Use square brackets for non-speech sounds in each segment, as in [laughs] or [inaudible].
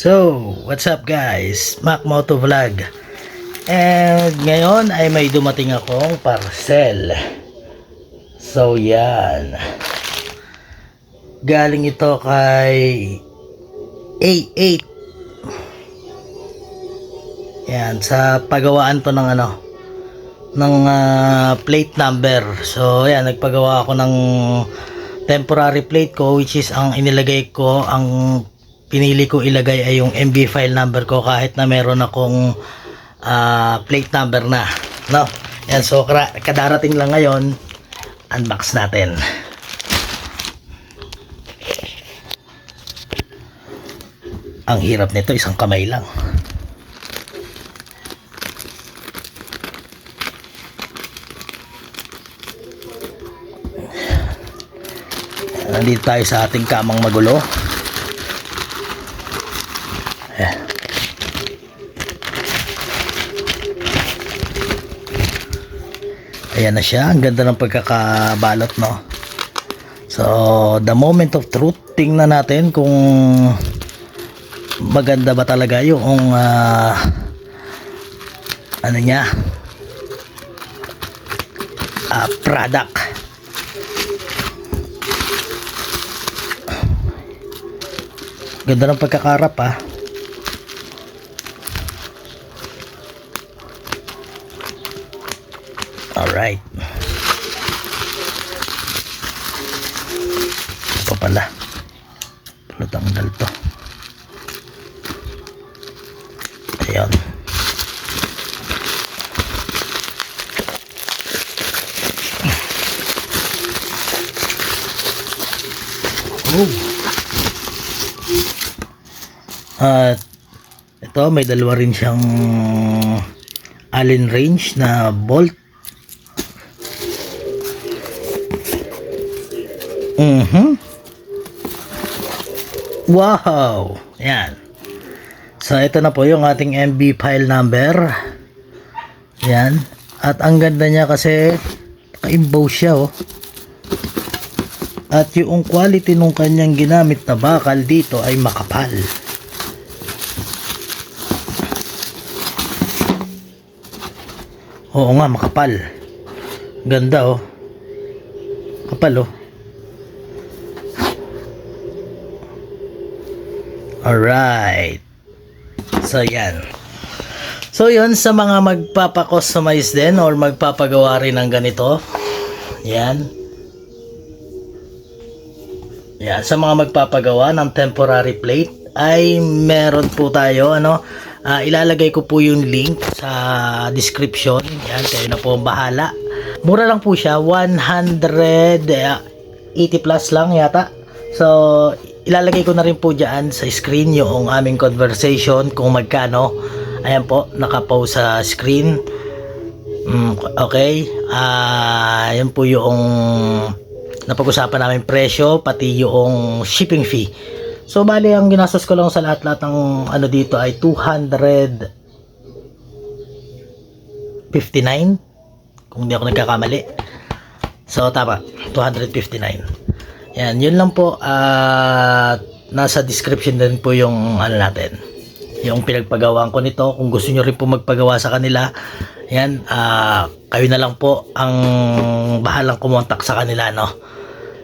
So, what's up guys? Mac Moto Vlog. And ngayon ay may dumating akong parcel. So, yan. Galing ito kay A8. Yan, sa pagawaan to ng ano, ng ah, plate number. So, yan, nagpagawa ako ng temporary plate ko which is ang inilagay ko, ang pinili ko ilagay ay yung MB file number ko kahit na meron akong ah, plate number na. No? Yan, so kadarating lang ngayon, unbox natin. Ang hirap nito, isang kamay lang. Nandito tayo sa ating kamang magulo. Eh. Ayan na siya. Ang ganda ng pagkakabalot, no? So, the moment of truth, tingnan natin kung maganda ba talaga yung ah, ano niya ah, product. Ganda ng pagkakarap ah. Alright. Ito pala. Palutanggal to. Ayan. Oh. At ito may dalawa rin siyang Allen range na bolt. Mhm. Wow. Yan. So ito na po yung ating MB file number. Yan. At ang ganda niya kasi naka-emboss siya oh. At yung quality nung kanyang ginamit na bakal dito ay makapal. Oo nga, makapal. Ganda oh. Kapal oh. Alright. So yan. So yun, sa mga magpapakustomize din or magpapagawa rin ng ganito. Yan. Yan, sa mga magpapagawa ng temporary plate ay meron po tayo ano, ah, ilalagay ko po yung link sa description. Yan, kayo na po bahala. Mura lang po siya, 180 plus lang yata. So, ilalagay ko na rin po dyan sa screen yung aming conversation kung magkano. Ayan po, nakapost sa screen. Mm, okay. Ah, yan po yung napag-usapan namin presyo pati yung shipping fee. So bali ang ginastos ko lang sa lahat-lahat ng ano dito ay 259 kung hindi ako nagkakamali. So tama, 259. Yan, yun lang po at nasa description din po yung ano natin. Yung pinagpagawaan ko nito, kung gusto niyo rin po magpagawa sa kanila, yan, ah, kayo na lang po ang bahalang kumontak sa kanila, no?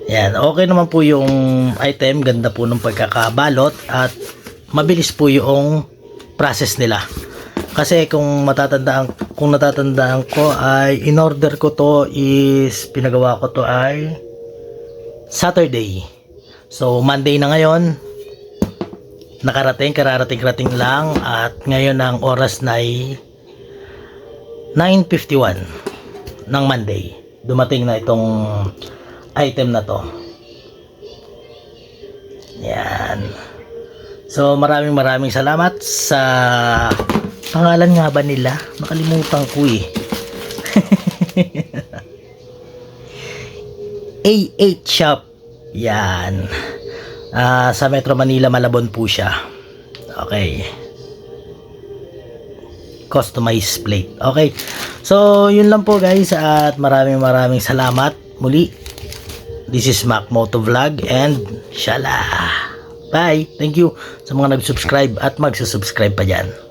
Yan, okay naman po yung item, ganda po ng pagkakabalot at mabilis po yung process nila. Kasi kung matatandaan, kung natatandaan ko ay in order ko to is pinagawa ko to ay Saturday. So Monday na ngayon. Nakarating, kararating-rating lang at ngayon ang oras na ay 9.51 ng Monday. Dumating na itong item na to. Yan. So maraming maraming salamat sa pangalan nga ba nila? Nakalimutan ko eh. [laughs] A8 Shop. Yan. Ah, sa Metro Manila, Malabon po siya. Okay. Customized plate. Okay. So, yun lang po guys at maraming maraming salamat muli. This is Mac Moto Vlog and shala. Bye! Thank you sa mga nag-subscribe at magsusubscribe pa dyan.